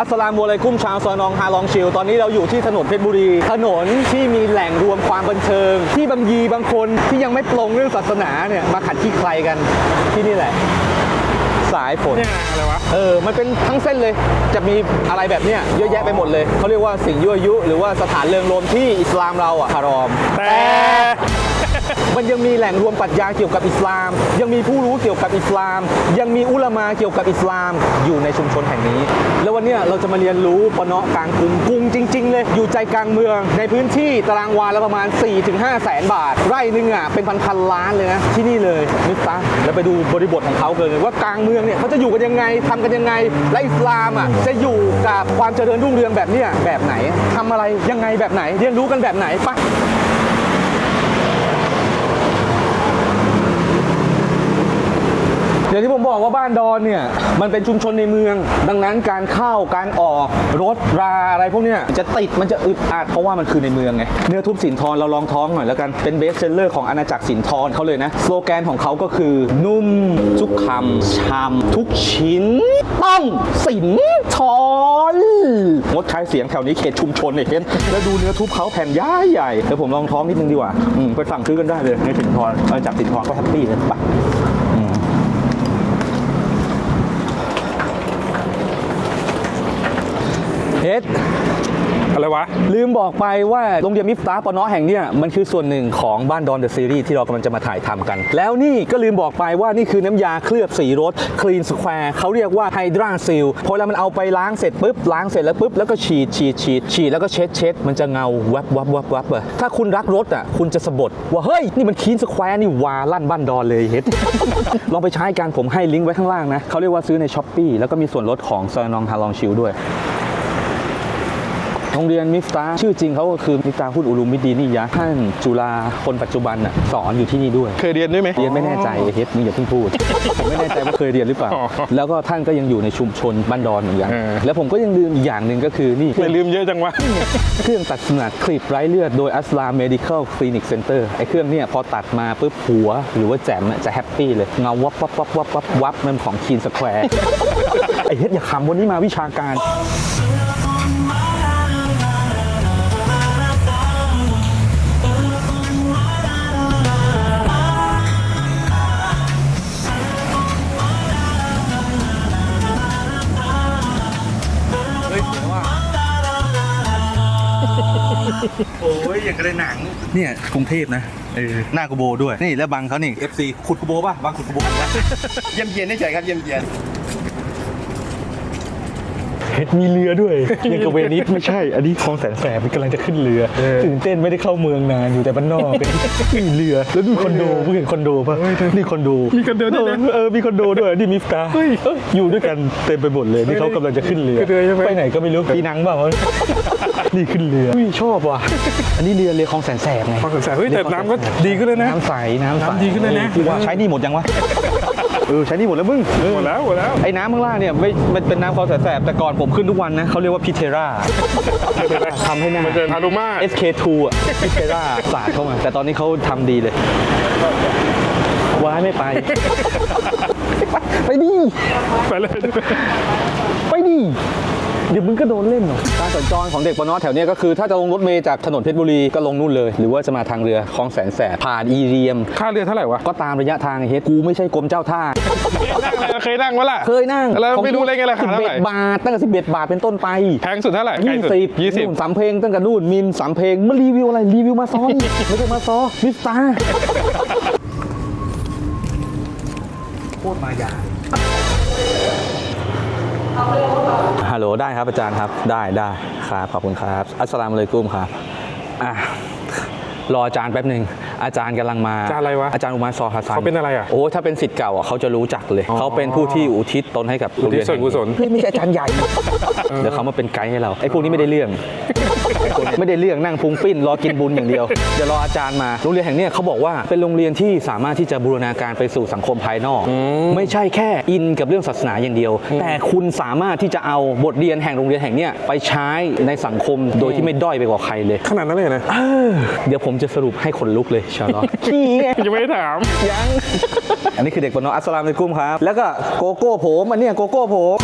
อัสสลามุอะลัยกุมชาวซอยนองฮาลองชิลตอนนี้เราอยู่ที่ถนนเพชรบุรี ถนนที่มีแหล่งรวมความบันเทิง ที่บางยีบางคนที่ยังไม่ปลงเรื่องศาสนาเนี่ยมาขัดที่ใครกันที่นี่แหละ สายฝนเนี่ยอะไรวะเออมันเป็นทั้งเส้นเลย จะมีอะไรแบบเนี้ยเยอะแยะไปหมดเลยเขาเรียกว่าสิ่งยั่วยุ หรือว่าสถานเริงรมที่อิสลามเราอะฮารอม แต่ มันยังมีแหล่งรวมปรัชญาเกี่ยวกับอิสลาม ยังมีผู้รู้เกี่ยวกับอิสลาม ยังมีอุลามาเกี่ยวกับอิสลาม อยู่ในชุมชนแห่งนี้ แล้ววันนี้เราจะมาเรียนรู้ปะเนาะกลางกรุงกรุงจริง ๆ เลย อยู่ใจกลางเมือง ในพื้นที่ตารางวาละประมาณ 4-5แสนบาท ไร่หนึงอะเป็นพันๆล้านเลยนะที่นี่เลยนิตาแล้วไปดูบริบทของเขาเลยว่ากลางเมืองเนี่ยเขาจะอยู่กันยังไงทำกันยังไงและอิสลามอะจะอยู่กับความเจริญรุ่งเรืองแบบเนี้ยแบบไหนทำอะไรยังไงแบบไหน เรียนรู้กันแบบไหนไปะ อย่างที่ผมบอกว่าบ้านดอนเนี่ยมันเป็นชุมชนในเมือง ดังนั้นการเข้าการออกรถราอะไรพวกเนี้ยจะติดมันจะอึดอัดเพราะว่ามันคือในเมืองไงเนื้อทุบสินทรเราลองท้องหน่อยแล้วกันเป็นเบสเซลเลอร์ของอาณาจักรสินทรเขาเลยนะสโลแกนของเขาก็คือนุ่มทุกคำชำทุกชิ้นต้องสินทรงดใช้เสียงแถวนี้เขตชุมชนเนี่ยเห็นแล้วดูเนื้อทุบเขาแผ่นใหญ่ใหญ่เดี๋ยวผมลองท้องนิดนึงดีกว่าไปสั่งซื้อกันได้เลยในสินทรอาณาจักรสินทรก็แฮปปี้เลยไป เฮ็ดอะไรวะ ลืมบอกไปว่าโรงเรียนมิฟตาปอนอแห่งเนี้ยมันคือส่วนหนึ่งของบ้านดอนเดอะซีรีส์ที่เรากำลังจะมาถ่ายทำกัน แล้วนี่ก็ลืมบอกไปว่านี่คือน้ำยาเคลือบสีรถคลีนสแควร์เขาเรียกว่าไฮดราซิลพอเวลามันเอาไปล้างเสร็จปุ๊บล้างเสร็จแล้วปุ๊บแล้วก็ฉีดฉีดฉีดฉีดแล้วก็เช็ดเช็ดมันจะเงาแวบวับวับวับอะถ้าคุณรักรถอะคุณจะสะบัดว่าเฮ้ยนี่มันคลีนสแควร์นี่วาลั่นบ้านดอนเลยเฮ็ดลองไปใช้กันผมให้ลิงก์ไว้ข้างล่างนะเขาเรียกว่าซื้อในช้อปปี้แล้วก็มีส่วนลดของซอนองฮาลองชิลด้วย โรงเรียนมิฟตาชื่อจริงเขาก็คือมิฟตาพุทธอุลุมมิดดีนิยะท่านจุฬาคนปัจจุบันน่ะสอนอยู่ที่นี่ด้วย เคยเรียนด้วยไหมเรียนไม่แน่ใจเฮ็ดมึงอย่าเพิ่งพูดผมไม่แน่ใจว่าเคยเรียนหรือเปล่าอ๋อแล้วก็ท่านก็ยังอยู่ในชุมชนบ้านดอนเหมือนกันเออแล้วผมก็ยังลืมอีกอย่างหนึ่งก็คือนี่ไม่ลืมเยอะจังวะเครื่องตัดสนัดคลิปไร้เลือดโดยอัสลาม medical clinic center ไอ้เครื่องเนี่ยพอตัดมาปุ๊บหัว หรือว่าแจ่มอะจะแฮปปี้เลยเงาวับวับวับวับวับวับมันของคีนสแควร์ไอ้เฮ็ดอย่าขำวันนี้มาวิชาการ โอ้ยอย่างกระหนังเนี่ยกรุงเทพนะเออหน้ากูโบด้วยนี่แล้วบังเขานี่ FC ขุดกูโบป่ะบังขุดกูโบนะเยี่ยมเยียนได้ใจครับเยี่ยมเยียน เฮ็ดมีเรือด้วยยังกับเวนิสไม่ใช่ อันนี้คลองแสนแสบมันกำลังจะขึ้นเรือตื่นเต้นไม่ได้เข้าเมืองนานอยู่แต่บ้านนอกเป็นมีเรือแล้วดูคอนโดเพิ่งเห็นคอนโดป่ะนี่คอนโดมีคอนโดด้วยนะเออเออมีคอนโดด้วยนี่มิฟตาเฮ้ยเอ้ยอยู่ด้วยกันเต็มไปหมดเลยนี่เขากำลังจะขึ้นเรือขึ้นเรือใช่ไหมไปไหนก็ไม่รู้ปีนังเปล่านี่ขึ้นเรืออุ้ยชอบว่ะอันนี้เรือเรือคลองแสนแสบไงพอสนใจเฮ้ยแต่น้ำก็ดีขึ้นแล้วนะน้ำใสน้ำใสน้ำดีขึ้นเลยนะว่าใช้หนี่หมดยังวะ เออใช้หนี่หมดแล้วมึงเออหมดแล้วหมดแล้วไอ้น้ำข้างล่างเนี่ยไม่มันเป็นน้ำคลองแสนแสบแต่ก่อนผมขึ้นทุกวันนะเขาเรียกว่าพิเทราทำให้หน้ามันจะฮารุมา SK2 อะพิเทราสาดเข้ามา แต่ตอนนี้เขาทำดีเลยว้ายไม่ไป ไปดิ ไปเลย ไปดิ เดี๋ยวมึงก็โดนเล่นหรอกการสัญจรของเด็กปนอแถวเนี้ยก็คือถ้าจะลงรถเมล์จากถนนเพชรบุรีก็ลงนู่นเลย หรือว่าจะมาทางเรือคลองแสนแสบผ่านอีเรียม ค่าเรือเท่าไหร่วะก็ตามระยะทางไอ้เฮ็ดกูไม่ใช่กรมเจ้าท่า เคยนั่งวะล่ะ เคยนั่งแล้วไม่รู้เลยไงราคาเท่าไหร่11บาทตั้งแต่11บาทเป็นต้นไปแพงสุดเท่าไหร่ยี่สิบยี่สิบนู่นสามเพลงตั้งแต่นู่นมินสามเพลงมารีวิวอะไรรีวิวมาซ้อน ไม่ใช่มาซ้อมิสตาโคตรมายา ฮัลโหลได้ครับอาจารย์ครับได้ได้ครับขอบคุณครับ อัสสลามุอะลัยกุมครับอะรออาจารย์แป๊บหนึ่งอาจารย์กำลังมาอาจารย์อะไรวะอาจารย์อุมาซอฮัสซันเขาเป็นอะไรอะโอ้ถ้าเป็นสิทธิ์เก่าอะเขาจะรู้จักเลย เขาเป็นผู้ที่อุทิศตนให้กับโรงเรียนอุทิศส่วนกุศลเฮ้ยไม่ใช่อาจารย์ใหญ่ เดี๋ยวเขามาเป็นไกด์ให้เราไอ้พวกนี้ไม่ได้เรื่อง ไอ้พวกนี้ไม่ได้เรื่องนั่งพุงปิ้นรอกินบุญอย่างเดียวเดี๋ยวรออาจารย์มาโรงเรียนแห่งเนี้ยเขาบอกว่าเป็นโรงเรียนที่สามารถที่จะบูรณาการไปสู่สังคมภายนอก ไม่ใช่แค่อินกับเรื่องศาสนาอย่างเดียว แต่คุณสามารถที่จะเอาบทเรียนแห่งโรงเรียนแห่งเนี้ยไปใช้ในสังคมโดยที่ไม่ด้อยไปกว่าใครเลย ขนาดนั้นเลยนะเออเดี๋ยวผมจะสรุปให้คนลุกเลยชาลอขี้ไงยังไม่ได้ถาม ยัง อันนี้คือเด็กปนออัสสลามอะลัยกุมครับ แล้วก็โกโก้ผม อันเนี้ยโกโก้ผม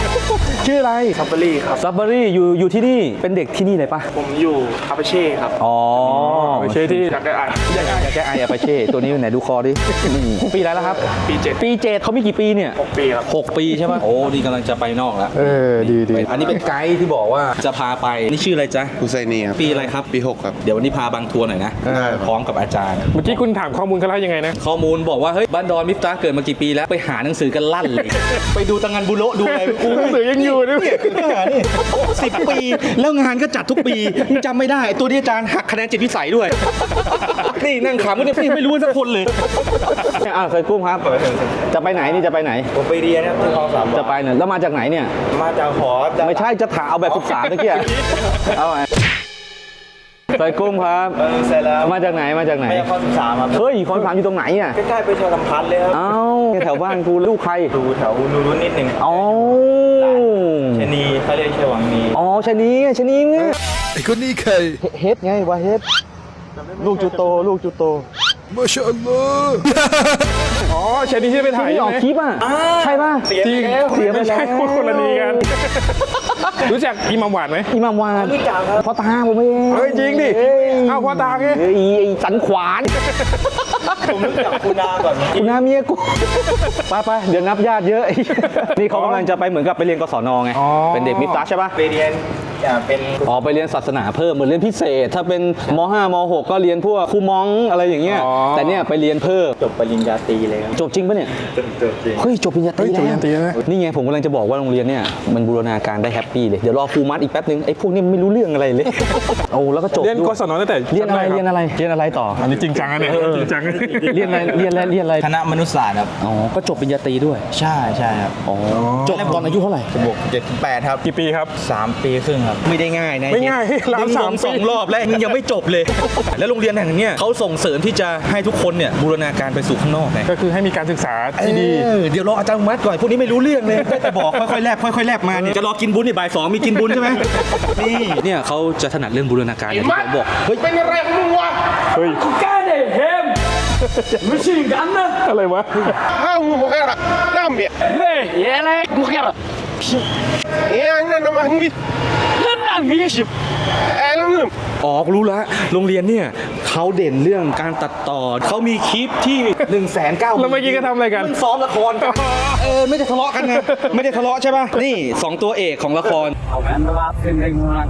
ชื่ออะไรซับเบอรี่ครับ ซับเบอรี่อยู่อยู่ที่นี่เป็นเด็กที่นี่เลยปะผมอยู่อาปาเช่ครับอ๋อไม่ใช่ที่จากได้อ่านอยากอยากแก้ไออาปาเช่ตัวนี้ไหนดูคอดินี่ปีอะไรแล้วครับปีเจ็ดปีเจ็ดเขามีกี่ปีเนี่ยหกปีครับหกปีใช่ปะโอ้นี่กำลังจะไปนอกแล้วเออดีดีอันนี้เป็นไกด์ที่บอกว่าจะพาไปนี่ชื่ออะไรจ๊ะอุไซนีครับปีอะไรครับปี6ครับเดี๋ยววันนี้พาบางทัวร์หน่อยนะได้ครับพร้อมกับอาจารย์ เมื่อกี้คุณถามข้อมูลเขาแล้วยังไงนะข้อมูลบอกว่าเฮ้ยบ้านดอนมิฟตาเกิดมากี่ปีแล้วไปหาหนังสือกันลั่นเลย ไปดูตังงานบุโระดูอะไรกูหนังสือยังอยู่ด้วยเนี่ยนี่สิบปี แล้วงานก็จัดทุกปียังจำไม่ได้ ตัวนี้อาจารย์หักคะแนนจิตวิสัยด้วย นี่นั่งขำก็เนี่ยพี่ไม่รู้สักคนเลยอ่าเคยกุ้งครับ จะไปไหนนี่จะไปไหน ผมไปเรียนครับที่คลองสามจะไปเนี่ยแล้วมาจากไหนเนี่ย มาจากหอจากไม่ใช่จะถามเอาแบบศึกษาตะเกียเอาไง เคยกุ้งครับเออเสร็จแล้วมาจากไหนมาจากไหนไปคลองสิบสามครับเฮ้ยคอนถามอยู่ตรงไหนอะใกล้ๆไปชลลำพันธ์เลยครับเอ้าแถวบ้านกูลูกใครดูแถวนูรุนนิดนึงอ๋อชะนีเขาเรียกชวังนีอ๋อชะนีไงชะนีไงไอ้คนนี้ใครเฮ็ดไงวะเฮ็ดลูกจุโตลูกจุโตมาชาอัลลอฮ์อ๋อใช่ที่ที่ไปถ่ายที่ใช่ออกไหมคลิปอะใช่ป่ะเสียจริงไปแล้วเสียไปไม่แล้ใช่วคนคนละนีกัน รู้จักอิหมัมหวานไหมอิหมามวานรู้จักครับพ่อตาผมเองเฮ้ยจริงดิเอ้ยเอาพ่อตาไงเอ้ยไอ้สันขวานผมรู้จักคุณนาก่อนคุณนาเมียกูไปไปเดี๋ยวนับญาติเยอะ นี่เขากำลังจะไปเหมือนกับไปเรียนกศนไงอ๋อ เป็นเด็กมิฟตาใช่ป่ะไปเรียนอ่าเป็นอ๋อไปเรียนศาสนาเพิ่มเหมือนเรียนพิเศษ ถ้าเป็นม .5 ม .6 ก็เรียนพวกครูมองอะไรอย่างเงี้ยอ๋อ แต่เนี่ยไปเรียนเพิ่มจบปริญญาตรีเลยครับจบจริงปะเนี่ยจบจบจริง เฮ้ยจบปริญญาตรีเฮ้ยจบปริญแล้ญาวตรีนะ นี่ไงผมกำลังจะบอกว่าโรงเรียนเนี่ยมันบูรณาการได้แฮปปี้เลย เดี๋ยวรอครูมัดอีกแป๊บนึงไอ้พวกนี้มันไม่รู้เรื่องอะไรเลยโอ้แล้วก็จบเรียนด้วกศนตั้งแต่เรียนอะไรชั้เรียนแกคบอะไรเรียนอะไรต่อ อันนี้จริงจังนะเนี่ยจริงจังเรียนอะไรเรียนอะไรเรียนอะไรคณะมนุษยศาสตร์ครับอ๋อก็จบปริญญาตรีด้วย ใช่ใช่ครับอ๋อจบตอนอายุเท่าไหร่บวกเจ็ดแปดครับกี่ปีครับสามปีครึ่งครับไม่ได้ง่ายนะไม่ง่ายรับมึงสามลงสองปีรอบแล้วมึงยังไม่จบเลย แล้วโรงเรียนแห่งเนี้ยเขาส่งเสริมที่จะให้ทุกคนเนี่ยบูรณาการไปสู่ข้างนอกไงก็คือให้มีการศึกษาที่ดีเออเดี๋ยวรออาจารย์มัดก่อนพวกนี้ไม่รู้เรื่องเลยได้แต่บอกค่อยๆแลบค่อยๆแลบมาเนี่ยจะรอกินบุญนี่บ่ายสองมีกินบุญใช่ไหมนี่เนี่ยเขาจะถนัดเรื่องบูรณาการอย่างที่ผมบอกเฮ้ยเฮ้ยอะไรวะห้าวหัวแค่ละน้ำเบียร์เฮ้ยอะไรกูแค่ละเฮ้ยนั่นน้ำมันมีนั่นนั่นมีสิบเอ้ยนั่นอ๋อรู้แล้วโรงเรียนเนี่ย เขาเด่นเรื่องการตัดต่อ เขามีคลิปที่1นึ่งแสนเก้าแล้วเมื่อกี้ก็ทำอะไรกันซ้อมละครกันเออไม่ได้ทะเลาะกันไงไม่ได้ทะเลาะใช่ป่ะนี่สองตัวเอกของละคร Awan ba pinringunan?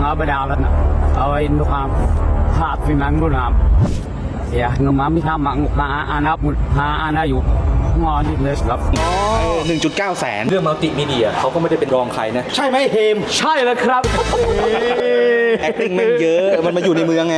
Nga badalan na. Awain mo ka. Hat pinangunam. Ya, ngamami ha mang maaanap mo haanayo. Nga ni les lap. หนึ่งจุดเก้าแสนเรื่องมัลติมีเดียเขาก็ไม่ได้เป็นรองใครนะ ใช่ไหมเฮมใช่แล้วครับ acting แม่งเยอะ มันมาอยู่ในเมืองไง